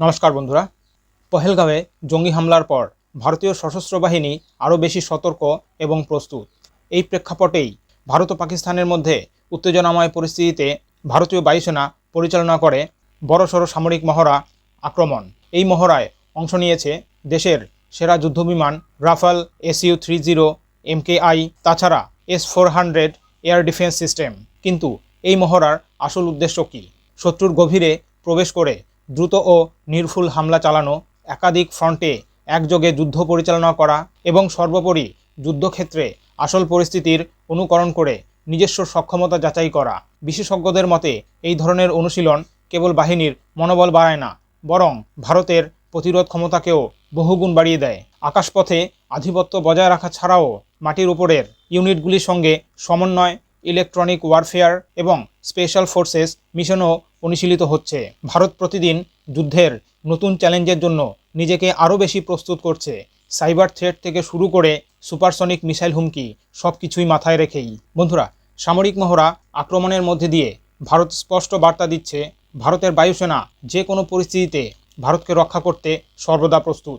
নমস্কার বন্ধুরা। পহেলগাঁওয়ে জঙ্গি হামলার পর ভারতীয় সশস্ত্র বাহিনী আরও বেশি সতর্ক এবং প্রস্তুত। এই প্রেক্ষাপটেই ভারত ও পাকিস্তানের মধ্যে উত্তেজনাময় পরিস্থিতিতে ভারতীয় বায়ুসেনা পরিচালনা করে বড়সড় সামরিক মহড়া আক্রমণ। এই মহড়ায় অংশ নিয়েছে দেশের সেরা যুদ্ধবিমান Rafale SU three zero MKI তাছাড়া S four hundred air defence system. কিন্তু এই মহড়ার আসল উদ্দেশ্য কী? শত্রুর গভীরে প্রবেশ করে দ্রুত ও নির্ভুল হামলা চালানো, একাধিক ফ্রন্টে একযোগে যুদ্ধ পরিচালনা করা এবং সর্বোপরি যুদ্ধক্ষেত্রে আসল পরিস্থিতির অনুকরণ করে নিজস্ব সক্ষমতা যাচাই করা। বিশেষজ্ঞদের মতে, এই ধরনের অনুশীলন কেবল বাহিনীর মনোবল বাড়ায় না, বরং ভারতের প্রতিরোধ ক্ষমতাকেও বহুগুণ বাড়িয়ে দেয়। আকাশপথে আধিপত্য বজায় রাখা ছাড়াও মাটির উপরের ইউনিটগুলির সঙ্গে সমন্বয় ইলেকট্রনিক ওয়ারফেয়ার এবং স্পেশাল ফোর্সেস মিশনও অনুশীলিত হচ্ছে। ভারত প্রতিদিন যুদ্ধের নতুন চ্যালেঞ্জের জন্য নিজেকে আরও বেশি প্রস্তুত করছে। সাইবার থ্রেট থেকে শুরু করে সুপারসনিক মিসাইল হুমকি সব কিছুই মাথায় রেখেই। বন্ধুরা, সামরিক মহড়া আক্রমণের মধ্যে দিয়ে ভারত স্পষ্ট বার্তা দিচ্ছে, ভারতের বায়ুসেনা যে কোনো পরিস্থিতিতে ভারতকে রক্ষা করতে সর্বদা প্রস্তুত।